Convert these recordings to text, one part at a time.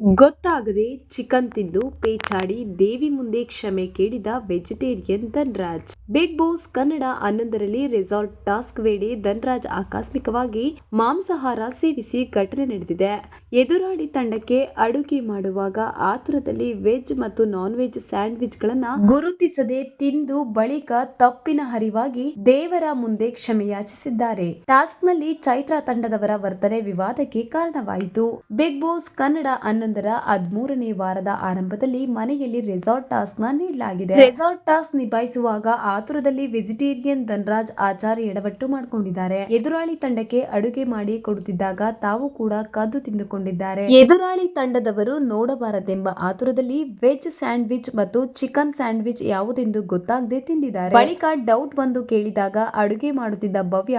ಗೊತ್ತಾಗದೆ ಚಿಕನ್ ತಿಂದು ಪೇಚಾಡಿ ದೇವಿ ಮುಂದೆ ಕ್ಷಮೆ ಕೇಳಿದ vegetarian Dhanraj. Big Boss Kannada ಹನ್ನೊಂದರಲ್ಲಿ ರೆಸಾರ್ಟ್ ಟಾಸ್ಕ್ ವೇಳೆ ಧನ್ರಾಜ್ ಆಕಸ್ಮಿಕವಾಗಿ ಮಾಂಸಾಹಾರ ಸೇವಿಸಿ ಘಟನೆ ನಡೆದಿದೆ. ಎದುರಾಳಿ ತಂಡಕ್ಕೆ ಅಡುಗೆ ಮಾಡುವಾಗ ಆತುರದಲ್ಲಿ ವೆಜ್ ಮತ್ತು ನಾನ್ ವೆಜ್ ಸ್ಯಾಂಡ್ವಿಚ್ ಗಳನ್ನ ಗುರುತಿಸದೆ ತಿಂದು ಬಳಿಕ ತಪ್ಪಿನ ಹರಿವಾಗಿ ದೇವರ ಮುಂದೆ ಕ್ಷಮೆಯಾಚಿಸಿದ್ದಾರೆ. ಟಾಸ್ಕ್ನಲ್ಲಿ ಚೈತ್ರ ತಂಡದವರ ವರ್ತನೆ ವಿವಾದಕ್ಕೆ ಕಾರಣವಾಯಿತು. ಬಿಗ್ ಬಾಸ್ ಕನ್ನಡ ಹನ್ನೊಂದರ ಹದಿಮೂರನೇ ವಾರದ ಆರಂಭದಲ್ಲಿ ಮನೆಯಲ್ಲಿ ರೆಸಾರ್ಟ್ ಟಾಸ್ಕ್ನ ನೀಡಲಾಗಿದೆ. ರೆಸಾರ್ಟ್ ಟಾಸ್ಕ್ ನಿಭಾಯಿಸುವಾಗ ಆತುರದಲ್ಲಿ ವೆಜಿಟೇರಿಯನ್ ಧನ್ರಾಜ್ ಆಚಾರ್ ಎಡವಟ್ಟು ಮಾಡಿಕೊಂಡಿದ್ದಾರೆ. ಎದುರಾಳಿ ತಂಡಕ್ಕೆ ಅಡುಗೆ ಮಾಡಿ ಕೊಡುತ್ತಿದ್ದಾಗ ತಾವು ಕೂಡ ಕದ್ದು ತಿಂದುಕೊಂಡಿದ್ದಾರೆ. ಎದುರಾಳಿ ತಂಡದವರು ನೋಡಬಾರದೆಂಬ ಆತುರದಲ್ಲಿ ವೆಜ್ ಸ್ಯಾಂಡ್ವಿಚ್ ಮತ್ತು ಚಿಕನ್ ಸ್ಯಾಂಡ್ವಿಚ್ ಯಾವುದೆಂದು ಗೊತ್ತಾಗದೆ ತಿಂದಿದ್ದಾರೆ. ಬಳಿಕ ಡೌಟ್ ಬಂದು ಕೇಳಿದಾಗ ಅಡುಗೆ ಮಾಡುತ್ತಿದ್ದ ಭವ್ಯ,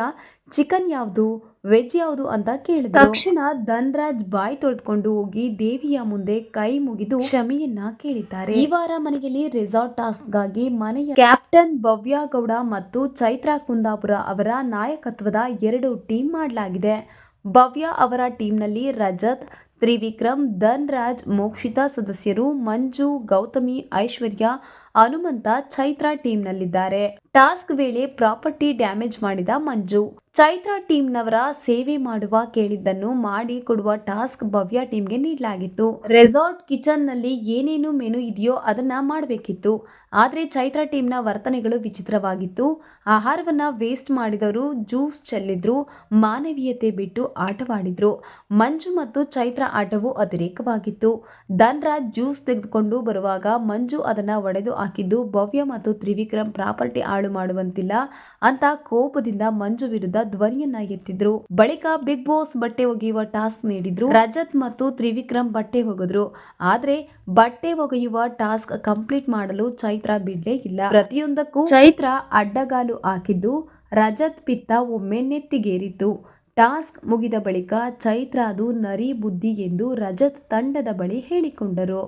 ಚಿಕನ್ ಯಾವುದು? ವೆಜ್ ಯಾವುದು ಅಂತ ಕೇಳಿದ ತಕ್ಷಣ ಧನ್ರಾಜ್ ಬಾಯಿ ತೊಳೆದುಕೊಂಡು ಹೋಗಿ ದೇವಿಯ ಮುಂದೆ ಕೈ ಮುಗಿದು ಕ್ಷಮೆಯನ್ನ ಕೇಳಿದ್ದಾರೆ. ಈ ವಾರ ಮನೆಯಲ್ಲಿ ರೆಸಾರ್ಟ್ ಟಾಸ್ಕ್ಗಾಗಿ ಮನೆಯ ಕ್ಯಾಪ್ಟನ್ ಭವ್ಯ ಗೌಡ ಮತ್ತು ಚೈತ್ರಾ ಕುಂದಾಪುರ ಅವರ ನಾಯಕತ್ವದ ಎರಡು ಟೀಮ್ ಮಾಡಲಾಗಿದೆ. ಭವ್ಯ ಅವರ ಟೀಮ್ನಲ್ಲಿ ರಜತ್ ತ್ರಿವಿಕ್ರಮ್ ಧನ್ರಾಜ್ ಮೋಕ್ಷಿತಾ ಸದಸ್ಯರು ಮಂಜು ಗೌತಮಿ ಐಶ್ವರ್ಯ ಹನುಮಂತ ಚೈತ್ರ ಟೀಮ್ನಲ್ಲಿದ್ದಾರೆ. ಟಾಸ್ಕ್ ವೇಳೆ ಪ್ರಾಪರ್ಟಿ ಡ್ಯಾಮೇಜ್ ಮಾಡಿದ ಮಂಜು. ಚೈತ್ರ ಟೀಮ್ನವರ ಸೇವೆ ಮಾಡುವ ಕೇಳಿದ್ದನ್ನು ಮಾಡಿ ಕೊಡುವ ಟಾಸ್ಕ್ ಭವ್ಯ ಟೀಮ್ಗೆ ನೀಡಲಾಗಿತ್ತು. ರೆಸಾರ್ಟ್ ಕಿಚನ್ನಲ್ಲಿ ಏನೇನು ಮೆನು ಇದೆಯೋ ಅದನ್ನ ಮಾಡಬೇಕಿತ್ತು. ಆದರೆ ಚೈತ್ರ ಟೀಮ್ನ ವರ್ತನೆಗಳು ವಿಚಿತ್ರವಾಗಿತ್ತು. ಆಹಾರವನ್ನ ವೇಸ್ಟ್ ಮಾಡಿದವರು ಜ್ಯೂಸ್ ಚೆಲ್ಲಿದ್ರು, ಮಾನವೀಯತೆ ಬಿಟ್ಟು ಆಟವಾಡಿದ್ರು. ಮಂಜು ಮತ್ತು ಚೈತ್ರ ಆಟವು ಅತಿರೇಕವಾಗಿತ್ತು. ಧನ್ರಾಜ್ ಜ್ಯೂಸ್ ತೆಗೆದುಕೊಂಡು ಬರುವಾಗ ಮಂಜು ಅದನ್ನ ಒಡೆದು ಹಾಕಿದ್ದು ಭವ್ಯ ಮತ್ತು ತ್ರಿವಿಕ್ರಮ್ ಪ್ರಾಪರ್ಟಿ ಹಾಳು ಮಾಡುವಂತಿಲ್ಲ ಅಂತ ಕೋಪದಿಂದ ಮಂಜು ವಿರುದ್ಧ ಧ್ವನಿಯನ್ನ ಎತ್ತಿದ್ರು. ಬಳಿಕ ಬಿಗ್ ಬಾಸ್ ಬಟ್ಟೆ ಒಗೆಯುವ ಟಾಸ್ಕ್ ನೀಡಿದ್ರು. ರಜತ್ ಮತ್ತು ತ್ರಿವಿಕ್ರಮ್ ಬಟ್ಟೆ ಒಗೆದ್ರು. ಆದ್ರೆ ಬಟ್ಟೆ ಒಗೆಯುವ ಟಾಸ್ಕ್ ಕಂಪ್ಲೀಟ್ ಮಾಡಲು ಚೈತ್ರ ಬಿಡ್ಲೇ ಇಲ್ಲ. ಪ್ರತಿಯೊಂದಕ್ಕೂ ಚೈತ್ರ ಅಡ್ಡಗಾಲು ಹಾಕಿದ್ದು, ರಜತ್ ಪಿತ್ತ ಒಮ್ಮೆ ನೆತ್ತಿಗೇರಿತು ಟಾಸ್ಕ್ ಮುಗಿದ ಬಳಿಕ ಚೈತ್ರ ಅದು ನರಿ ಬುದ್ಧಿ ಎಂದು ರಜತ್ ತಂಡದ ಬಳಿ ಹೇಳಿಕೊಂಡರು.